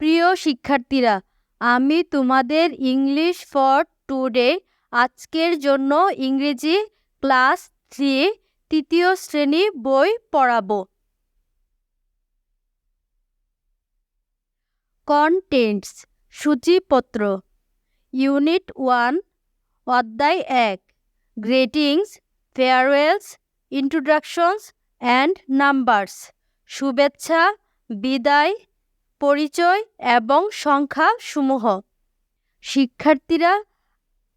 প্রিয় শিক্ষার্থীরা, আমি তোমাদের ইংলিশ ফর টুডে আজকের জন্য ইংরেজি ক্লাস থ্রি, তৃতীয় শ্রেণি বই পড়াবো। কন্টেন্টস সূচিপত্র ইউনিট ওয়ান অধ্যায় এক greetings farewells introductions and numbers শুভেচ্ছা, বিদায় পরিচয় এবং সংখ্যা সমূহ শিক্ষার্থীরা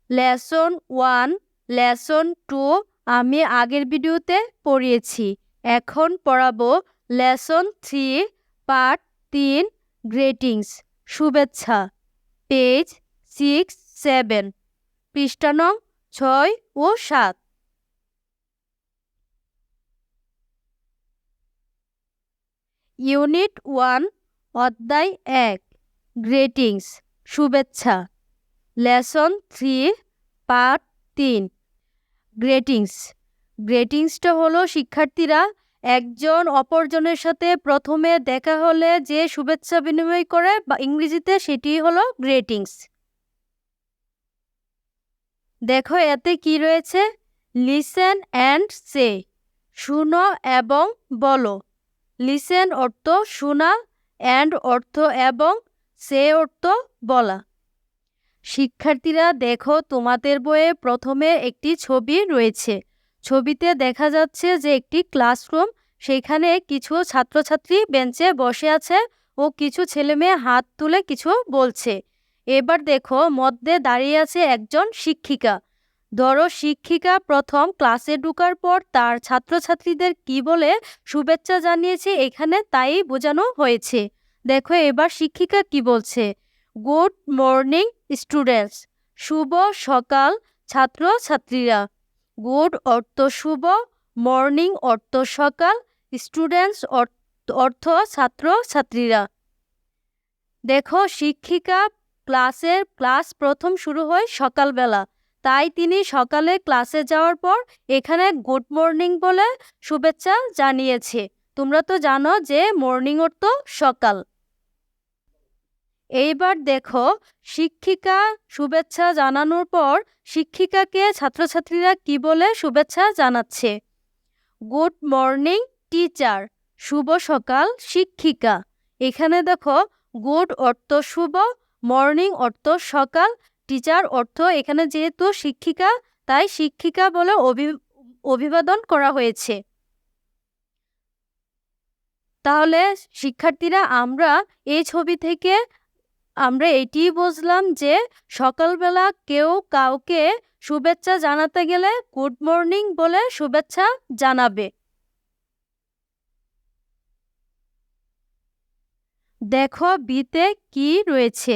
লেসন ওয়ান, লেসন টু আমি আগের ভিডিওতে পড়িয়েছি। এখন পড়াবো লেসন থ্রি, পার্ট তিন, গ্রেটিংস, শুভেচ্ছা। পেজ সিক্স, সেভেন পৃষ্ঠানং ছয় ও সাত। ইউনিট ওয়ান অধ্যায় এক। গ্রেটিংস শুভেচ্ছা। লেসন থ্রি পার্ট তিন। গ্রেটিংস গ্রেটিংসটা হলো শিক্ষার্থীরা একজন অপরজনের সাথে প্রথমে দেখা হলে যে শুভেচ্ছা বিনিময় করে বা ইংরেজিতে সেটি হলো গ্রেটিংস দেখো এতে কি রয়েছে? লিসেন অ্যান্ড সে শুনো এবং বলো। লিসেন অর্থ শোনা অ্যান্ড অর্থ এবং সে অর্থ বলা। শিক্ষার্থীরা, দেখো তোমাদের বইয়ে প্রথমে একটি ছবি রয়েছে। ছবিতে দেখা যাচ্ছে যে একটি ক্লাসরুম, সেখানে কিছু ছাত্রছাত্রী বেঞ্চে বসে আছে ও কিছু ছেলেমেয়ে হাত তুলে কিছু বলছে। এবার দেখো মধ্যে দাঁড়িয়ে আছে একজন শিক্ষিকা। ধরো, শিক্ষিকা প্রথম ক্লাসে ঢুকার পর তার ছাত্রছাত্রীদের কি বলে শুভেচ্ছা জানিয়েছে এখানে তাই বোঝানো হয়েছে। দেখো, এবার শিক্ষিকা কি বলছে? Good morning, students. শুভ সকাল, ছাত্রছাত্রীরা। গুড অর্থ শুভ, মর্নিং অর্থ সকাল, স্টুডেন্টস অর্থ ছাত্রছাত্রীরা। দেখো, শিক্ষিকা ক্লাসের ক্লাস প্রথম শুরু হয় সকালবেলা। তাই তিনি সকালে ক্লাসে যাওয়ার পর এখানে গুড মর্নিং বলে শুভেচ্ছা জানিয়েছে। তোমরা তো জানো যে মর্নিং অর্থ সকাল। এইবার দেখো, শিক্ষিকা শুভেচ্ছা জানানোর পর শিক্ষিকাকে ছাত্রছাত্রীরা কি বলে শুভেচ্ছা জানাচ্ছে? Good morning, teacher. শুভ সকাল, শিক্ষিকা। এখানে দেখো, গুড অর্থ শুভ, মর্নিং অর্থ সকাল টিচার অর্থ এখানে যেহেতু শিক্ষিকা, তাই শিক্ষিকা বলে অভি, অভিবাদন করা হয়েছে। তাহলে শিক্ষার্থীরা, আমরা এই ছবি থেকে আমরা এটিই বুঝলাম যে সকালবেলা কেউ কাউকে শুভেচ্ছা জানাতে গেলে গুড মর্নিং বলে শুভেচ্ছা জানাবে। দেখো বিতে কি রয়েছে।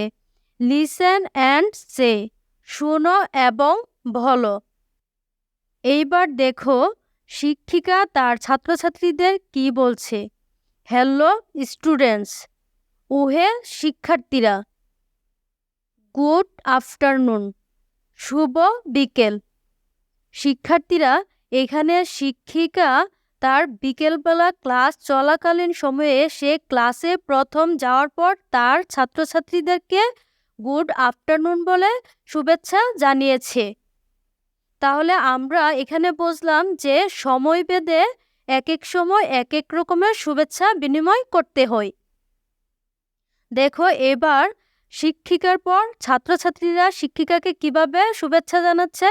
লিসেন অ্যান্ড সে, শোনো এবং বলো। এইবার দেখো, শিক্ষিকা তার ছাত্রছাত্রীদের কি বলছে। হ্যালো, স্টুডেন্টস ওহে শিক্ষার্থীরা। গুড আফটারনুন, শুভ বিকেল। শিক্ষার্থীরা, এখানে শিক্ষিকা তার বিকেলবেলা ক্লাস চলাকালীন সময়ে সে ক্লাসে প্রথম যাওয়ার পর তার ছাত্রছাত্রীদেরকে গুড আফটারনুন বলে শুভেচ্ছা জানিয়েছে। তাহলে আমরা এখানে বুঝলাম যে সময় বেদে এক এক সময় এক এক রকমের শুভেচ্ছা বিনিময় করতে হয়। দেখো এবার শিক্ষিকার পর ছাত্রছাত্রীরা শিক্ষিকাকে কীভাবে শুভেচ্ছা জানাচ্ছে?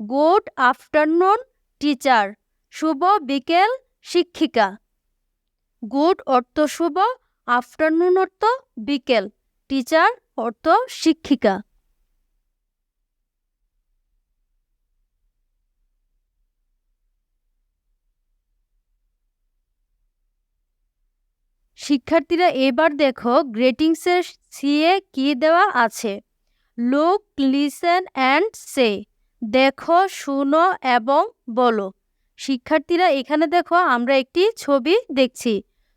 গুড আফটারনুন টিচার, শুভ বিকেল শিক্ষিকা। গুড অর্থ শুভ, আফটারনুন অর্থ বিকেল, টিচার অর্থ শিক্ষিকা। শিক্ষার্থীরা এবার দেখো গ্রেটিংসের সিএ কি দেওয়া আছে? Look, listen and say. দেখো, শুনো এবং বলো। শিক্ষার্থীরা এখানে দেখো আমরা একটি ছবি দেখছি।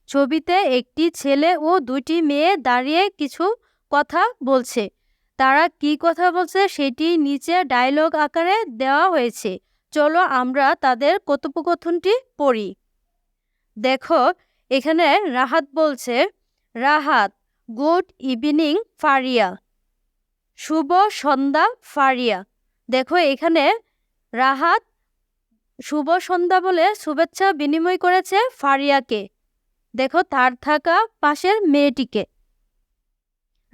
ছবিতে একটি ছেলে ও দুটি মেয়ে দাঁড়িয়ে কিছু কথা বলছে। তারা কি কথা বলছে সেটি নিচে ডায়লগ আকারে দেওয়া হয়েছে। চলো আমরা তাদের কথোপকথনটি পড়ি। দেখো, এখানে রাহাত বলছে, রাহাত গুড ইভিনিং ফারিয়া। শুভ সন্ধ্যা, ফারিয়া। দেখো, এখানে রাহাত শুভ সন্ধ্যা বলে শুভেচ্ছা বিনিময় করেছে ফারিয়াকে। দেখো, তার থাকা পাশের মেয়েটিকে।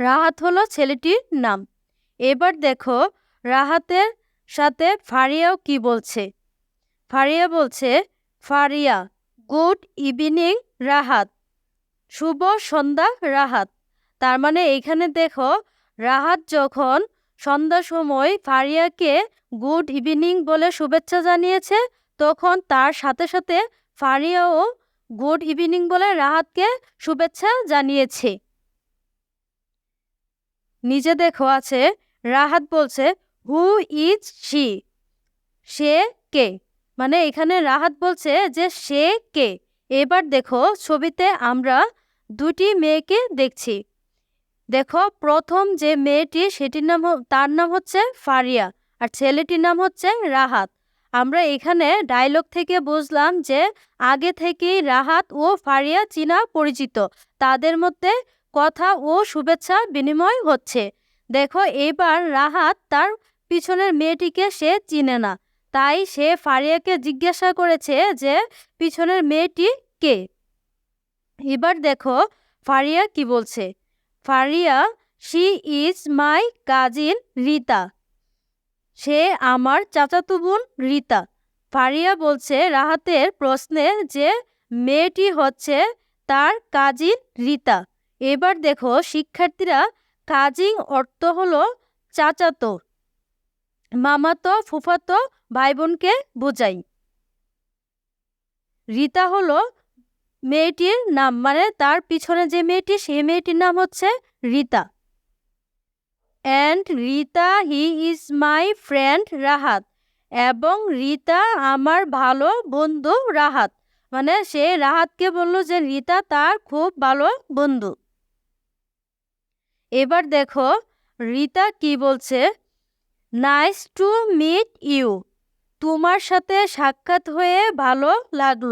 রাহাত হলো ছেলেটির নাম। এবার দেখো রাহাতের সাথে ফারিয়াও কি বলছে। ফারিয়া বলছে, ফারিয়া, গুড ইভিনিং, রাহাত। শুভ সন্ধ্যা, রাহাত। তার মানে এখানে দেখো রাহাত যখন সন্ধ্যা সময় ফারিয়াকে গুড ইভিনিং বলে শুভেচ্ছা জানিয়েছে, তখন তার সাথে সাথে ফারিয়াও গুড ইভিনিং বলে রাহাতকে শুভেচ্ছা জানিয়েছে। নিজে দেখো আছে রাহাত বলছে হু ইজ শি সে কে? মানে এখানে রাহাত বলছে যে, সে কে? এবার দেখো ছবিতে আমরা দুটি মেয়েকে দেখছি। দেখো প্রথম যে মেয়েটি, সেটির নাম তার নাম হচ্ছে ফারিয়া আর ছেলেটির নাম হচ্ছে রাহাত। আমরা এখানে ডায়লগ থেকে বুঝলাম যে, আগে থেকেই রাহাত ও ফারিয়া চীনা পরিচিত। তাদের মধ্যে কথা ও শুভেচ্ছা বিনিময় হচ্ছে। দেখো, এবার রাহাত তার পিছনের মেয়েটিকে সে চিনে না। তাই সে ফারিয়াকে জিজ্ঞাসা করেছে যে, পিছনের মেয়েটি কে? এবার দেখো, ফারিয়া কি বলছে? Faria she is my cousin Rita. সে আমার চাচাতো বোন রিতা। ফারিয়া বলছে রাহাতের প্রশ্নে যে, মেয়েটি হচ্ছে তার কাজিন রিতা। এবার দেখো শিক্ষার্থীরা কাজিন অর্থ হলো চাচাতো, মামাতো, ফুফাতো ভাই বোনকে বোঝাই। রিতা হলো মেয়েটির নাম মানে তার পিছনে যে মেয়েটি সেই মেয়েটির নাম হচ্ছে Rita. And Rita he is my friend Rahat. এবং রিতা আমার ভালো বন্ধু রাহাত। মানে সে রাহাতকে বলল যে, রিতা, তার খুব ভালো বন্ধু। এবার দেখো, রিতা কি বলছে? নাইস টু মিট ইউ তোমার সাথে সাক্ষাৎ হয়ে ভালো লাগল।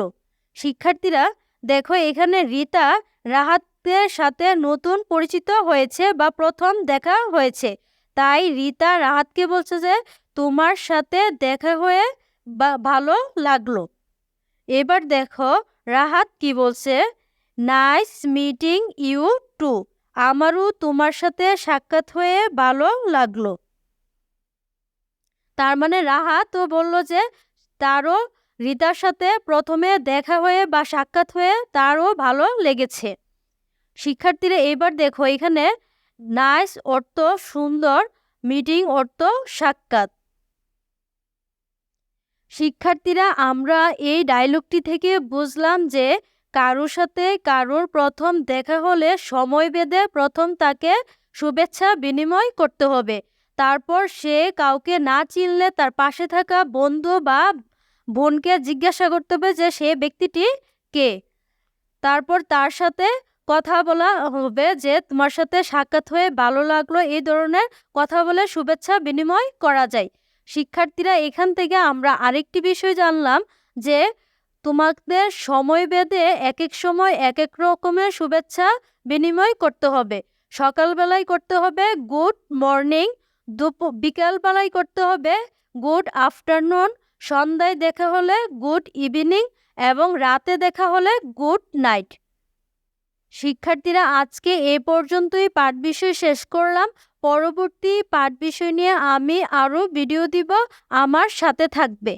শিক্ষার্থীরা, দেখো এখানে রিতা রাহাতের সাথে নতুন পরিচিত হয়েছে বা প্রথম দেখা হয়েছে। তাই রিতা রাহাতকে বলছে যে, তোমার সাথে দেখা হয়ে বা ভালো লাগল। এবার দেখো, রাহাত কি বলছে? নাইস মিটিং ইউ টু আমারও তোমার সাথে সাক্ষাৎ হয়ে ভালো লাগল। তার মানে রাহাতও বলল যে তারও রিতার সাথে প্রথমে দেখা হয়ে বা সাক্ষাৎ হয়ে তারও ভালো লেগেছে। শিক্ষার্থীরা এবার দেখো এখানে নাইস অর্থ, সুন্দর, মিটিং অর্থ, সাক্ষাৎ। শিক্ষার্থীরা, আমরা এই ডায়লগটি থেকে বুঝলাম যে কারোর সাথে কারোর প্রথম দেখা হলে সময় বেঁধে প্রথম তাকে শুভেচ্ছা বিনিময় করতে হবে। তারপর সে কাউকে না চিনলে তার পাশে থাকা বন্ধু বা বোনকে জিজ্ঞাসা করতে হবে যে সে ব্যক্তিটি কে। তারপর তার সাথে কথা বলা হবে যে তোমার সাথে সাক্ষাৎ হয়ে ভালো লাগল এই ধরনের কথা বলে শুভেচ্ছা বিনিময় করা যায়। শিক্ষার্থীরা এখান থেকে আমরা আরেকটি বিষয় জানলাম যে তোমাদের সময় বেঁধে এক এক সময় এক এক রকমের শুভেচ্ছা বিনিময় করতে হবে। সকালবেলায় করতে হবে গুড মর্নিং দুপুর বিকালবেলায় করতে হবে গুড আফটারনুন, সন্ধ্যায় দেখা হলে গুড ইভিনিং এবং রাতে দেখা হলে গুড নাইট। শিক্ষার্থীরা, আজকে এ পর্যন্তই পাঠ বিষয় শেষ করলাম। পরবর্তী পাঠ বিষয় নিয়ে আমি আরও ভিডিও দিব। আমার সাথে থাকবে।